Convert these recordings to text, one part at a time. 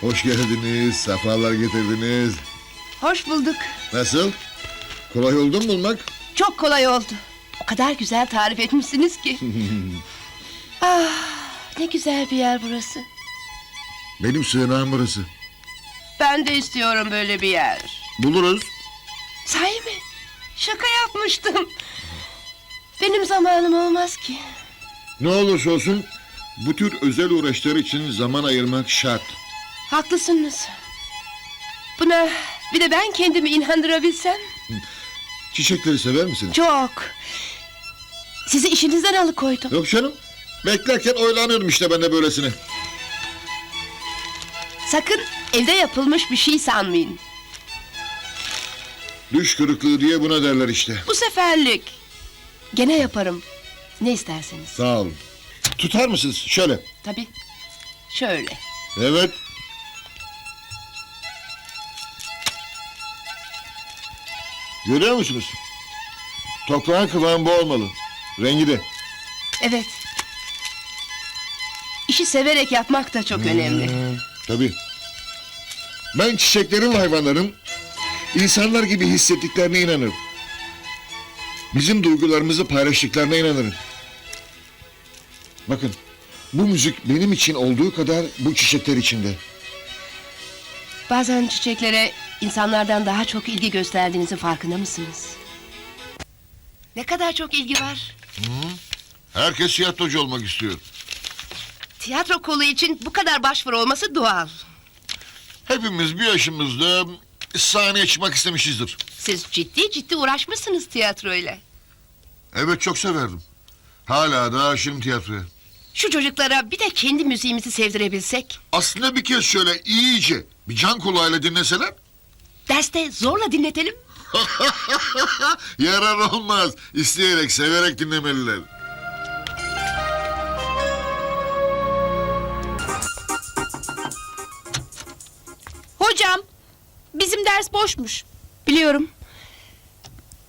Hoş geldiniz, sefalar getirdiniz. Hoş bulduk. Nasıl? Kolay oldu mu bulmak? Çok kolay oldu. O kadar güzel tarif etmişsiniz ki. ah, ne güzel bir yer burası. Benim sığınağım burası. Ben de istiyorum böyle bir yer. Buluruz. Sahi mi? Şaka yapmıştım. Benim zamanım olmaz ki. Ne olursa olsun bu tür özel uğraşlar için zaman ayırmak şart. Haklısınız. Buna bir de ben kendimi inandırabilsem. Çiçekleri sever misiniz? Çok. Sizi işinizden alıkoydum. Yok canım. Beklerken oylanıyorum işte ben de böylesine. Sakın evde yapılmış bir şey sanmayın. Düş kırıklığı diye buna derler işte. Bu seferlik. Gene yaparım. Ne isterseniz. Sağ olun. Tutar mısınız? Şöyle. Tabii. Şöyle. Evet. Görüyor musunuz? Toprağın kıvamı bu olmalı. Rengi de. Evet. İşi severek yapmak da çok önemli. Hmm, tabii. Ben çiçeklerin ve hayvanların insanlar gibi hissettiklerine inanırım. Bizim duygularımızı paylaştıklarına inanırım. Bakın, bu müzik benim için olduğu kadar bu çiçekler için de. Bazen çiçeklere insanlardan daha çok ilgi gösterdiğinizin farkında mısınız? Ne kadar çok ilgi var. Herkes tiyatrocu olmak istiyor. Tiyatro kolu için bu kadar başvuru olması doğal. Hepimiz bir yaşımızda sahneye çıkmak istemişizdir. Siz ciddi ciddi uğraşmışsınız tiyatroyla. Evet çok severdim. Hala da aşığım tiyatroya. Şu çocuklara bir de kendi müziğimizi sevdirebilsek. Aslında bir kez şöyle iyice bir can kulağıyla dinleseler Derste zorla dinletelim. yarar olmaz. İsteyerek, severek dinlemeliler. Hocam, bizim ders boşmuş. Biliyorum.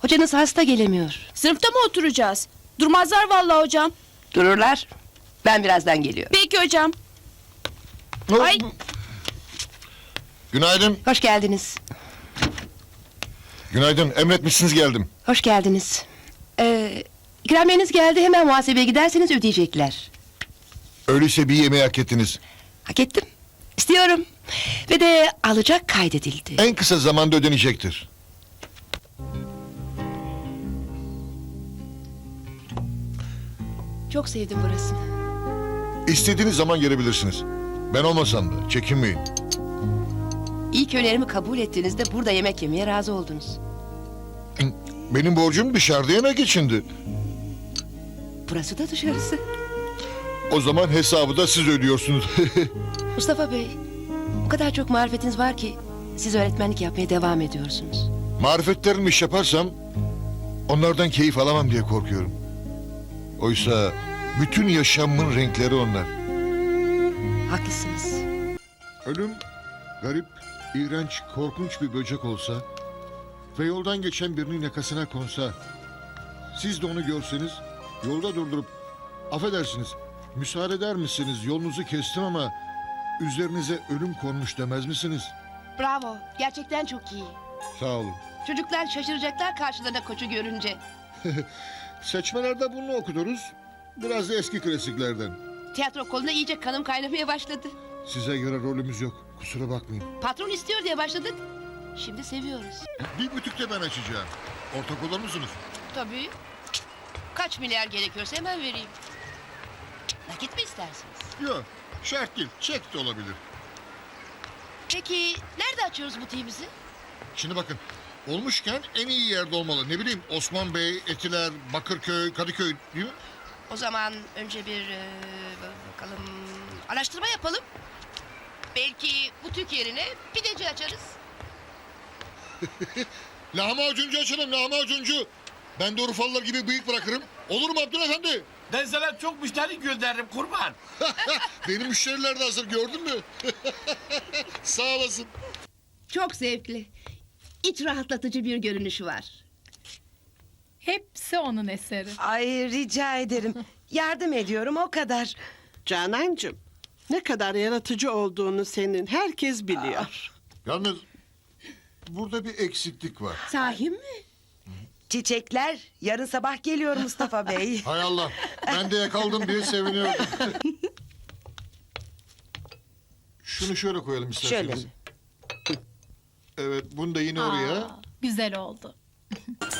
Hocanız hasta gelemiyor. Sınıfta mı oturacağız? Durmazlar vallahi hocam. Dururlar. Ben birazdan geliyorum. Peki hocam. Ay. Günaydın. Hoş geldiniz. Günaydın. Emretmişsiniz geldim. Hoş geldiniz. Ee, ikramiyeniz geldi. Hemen muhasebeye giderseniz ödeyecekler. Öyleyse bir yemeği hak ettiniz. Hak ettim. İstiyorum. Ve de alacak kaydedildi. En kısa zamanda ödenecektir. Çok sevdim burasını. İstediğiniz zaman gelebilirsiniz. Ben olmasam da çekinmeyin. İlk önerimi kabul ettiğinizde burada yemek yemeye razı oldunuz. Benim borcum dışarıda yemek içindi. Burası da dışarısı. O zaman hesabı da siz ödüyorsunuz. Mustafa Bey, o kadar çok marifetiniz var ki siz öğretmenlik yapmaya devam ediyorsunuz. Marifetlerimle iş yaparsam onlardan keyif alamam diye korkuyorum. Oysa bütün yaşamımın renkleri onlar. Haklısınız. Ölüm garip, iğrenç, korkunç bir böcek olsa ve yoldan geçen birinin yakasına konsa, siz de onu görseniz yolda durdurup affedersiniz, müsaade eder misiniz yolunuzu kestim ama üzerinize ölüm konmuş demez misiniz? Bravo, gerçekten çok iyi. Sağ olun. Çocuklar şaşıracaklar karşılarında koçu görünce. Seçmelerde bunu okuduruz. Biraz da eski klasiklerden. Tiyatro koluna iyice kanım kaynamaya başladı. Size göre rolümüz yok. Kusura bakmayın. Patron istiyor diye başladık. Şimdi seviyoruz. Bir butikte ben açacağım. Ortak olur musunuz? Tabii. Kaç milyar gerekiyorsa hemen vereyim. Nakit mi istersiniz? Yok. Şart değil. Çek de olabilir. Peki nerede açıyoruz butiğimizi? Şimdi bakın. Olmuşken en iyi yerde olmalı. Ne bileyim Osman Bey, Etiler, Bakırköy, Kadıköy değil mi? O zaman önce bir e, bakalım araştırma yapalım. Belki butik yerine pideci açarız. Lahmacuncu açalım lahmacuncu. Ben de Urfalılar gibi bıyık bırakırım. Olur mu Abdülh Efendi? Ben sana çok müşteri gönderirim kurban. Benim müşteriler de hazır gördün mü? Sağ olasın. Çok zevkli. İç rahatlatıcı bir görünüşü var. Hepsi onun eseri. Ay rica ederim. Yardım ediyorum o kadar. Canancığım Ne kadar yaratıcı olduğunu senin herkes biliyor. Yalnız burada bir eksiklik var. Sahi mi? Çiçekler yarın sabah geliyor Mustafa Bey. Hay Allah. Ben de yakaladım diye seviniyordum. Şunu şöyle koyalım isterseniz. Şöyle mi? Evet bunu da yine oraya. Güzel oldu.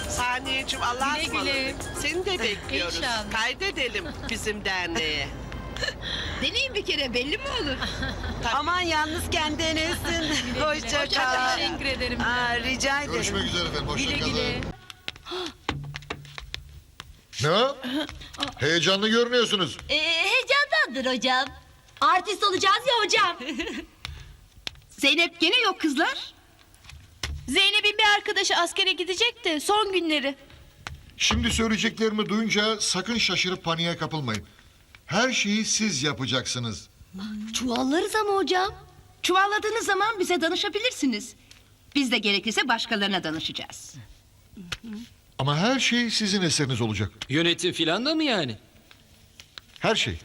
Saniyeciğim Allah'a ısmarladık. Seni de bekliyoruz. İnşallah. Kaydedelim bizim derneğe. Deneyin bir kere belli mi olur? Aman yalnız kendinizsin. Hoşça kal. Teşekkür ederim. Aa, rica ederim. Görüşmek üzere efendim. Hoşça Güle kalın. güle. Ne? o? Heyecanlı görünüyorsunuz. Ee, heyecandandır hocam. Artist olacağız ya hocam. Zeynep gene yok kızlar. Zeynep'in bir arkadaşı askere gidecek de son günleri. Şimdi söyleyeceklerimi duyunca sakın şaşırıp paniğe kapılmayın. Her şeyi siz yapacaksınız. Çuvallarız ama hocam. Çuvalladığınız zaman bize danışabilirsiniz. Biz de gerekirse başkalarına danışacağız. Ama her şey sizin eseriniz olacak. Yönetim filan da mı yani? Her şey.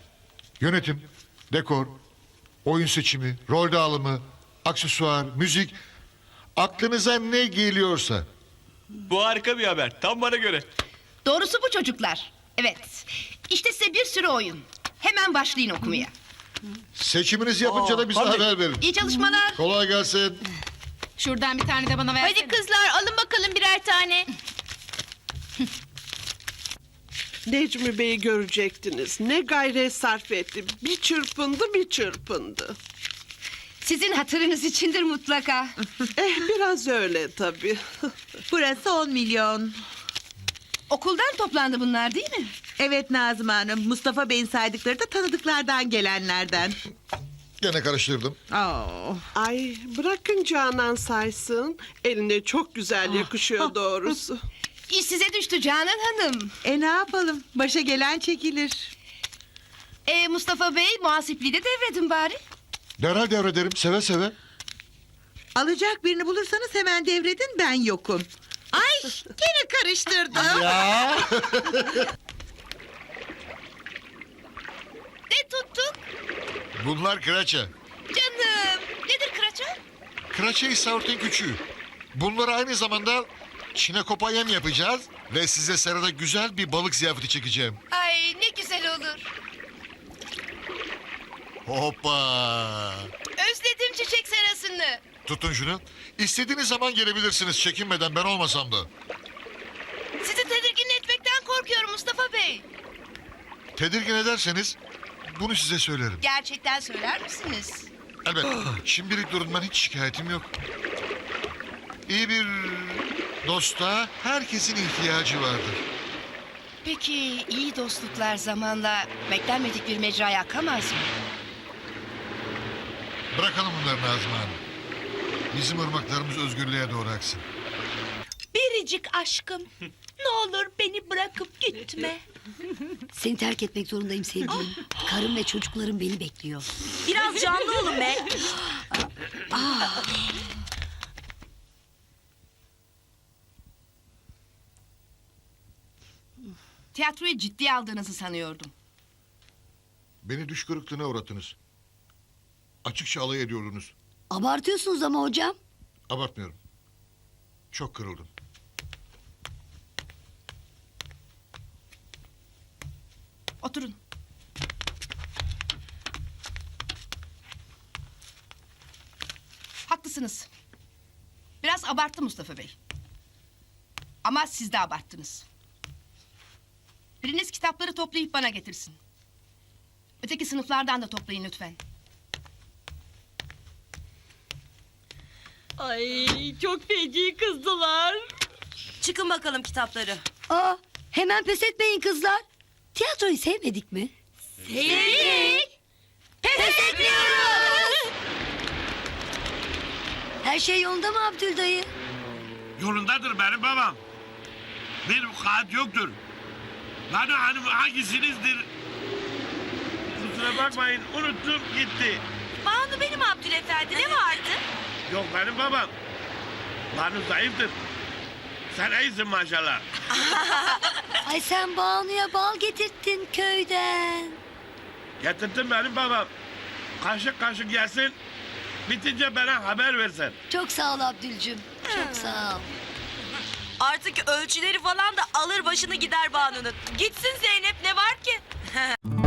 Yönetim, dekor, oyun seçimi, rol dağılımı, aksesuar, müzik. Aklınıza ne geliyorsa. Bu harika bir haber. Tam bana göre. Doğrusu bu çocuklar. Evet. İşte size bir sürü oyun. Hemen başlayın okumaya. Seçiminizi yapınca da bize haber verin. İyi çalışmalar. Kolay gelsin. Şuradan bir tane de bana versene. Hadi kızlar alın bakalım birer tane. Necmi Bey'i görecektiniz. Ne gayret sarf etti. Bir çırpındı bir çırpındı. Sizin hatırınız içindir mutlaka. Eh biraz öyle tabii. Burası 10 milyon. Okuldan toplandı bunlar değil mi? Evet Nazım Hanım. Mustafa Bey'in saydıkları da tanıdıklardan gelenlerden. Gene karıştırdım. Oo. Ay bırakın Canan saysın. Eline çok güzel yakışıyor doğrusu. İş size düştü Canan Hanım. E ne yapalım? Başa gelen çekilir. Ee, Mustafa Bey muhasipliği de devredin bari. Derhal devrederim seve seve. Alacak birini bulursanız hemen devredin ben yokum. Ay gene karıştırdım. Ne tuttuk? Bunlar kıraça. Canım. Nedir kıraça? Kıraça İstavrit'in küçüğü. Bunları aynı zamanda çinekopaya yem yapacağız ve size serada güzel bir balık ziyafeti çekeceğim. Ay ne güzel olur. Hoppa! Özledim çiçek serasını. Tutun şunu. İstediğiniz zaman gelebilirsiniz çekinmeden ben olmasam da. Sizi tedirgin etmekten korkuyorum Mustafa Bey. Tedirgin ederseniz bunu size söylerim. Gerçekten söyler misiniz? Elbette. Şimdilik durumdan hiç şikayetim yok. İyi bir dosta herkesin ihtiyacı vardır. Peki iyi dostluklar zamanla beklenmedik bir mecraya akamaz mı? Bırakalım bunları Nazım Hanım. Bizim ırmaklarımız özgürlüğe doğru aksın. Biricik aşkım. Ne olur beni bırakıp gitme. Seni terk etmek zorundayım sevgilim. Karım ve çocuklarım beni bekliyor. Biraz canlı olun be. Tiyatroyu ciddiye aldığınızı sanıyordum. Beni düş kırıklığına uğrattınız. Açıkça alay ediyordunuz. Abartıyorsunuz ama hocam. Abartmıyorum. Çok kırıldım. Oturun. Haklısınız. Biraz abarttı Mustafa Bey. Ama siz de abarttınız. Biriniz kitapları toplayıp bana getirsin. Öteki sınıflardan da toplayın lütfen. Ay çok feci kızdılar. Çıkın bakalım kitapları. Aa, hemen pes etmeyin kızlar. Tiyatroyu sevmedik mi? Sevdik. Pes etmiyoruz. Her şey yolunda mı Abdül dayı? Yolundadır benim babam. Benim kağıt yoktur. Banu Hanım hangisinizdir? Kusura bakmayın unuttum gitti. Banu benim Abdülefendi ne vardı? Yok benim babam. Banu zayıftır. Sen iyisin maşallah. Ay sen Banu'ya bal getirttin köyden. Getirdim benim babam. kaşık kaşık yesin. Bitince bana haber versen. Çok sağ ol Abdülcüm. Çok sağ ol. Artık ölçüleri falan da alır başını gider Banu'nun. Gitsin Zeynep ne var ki?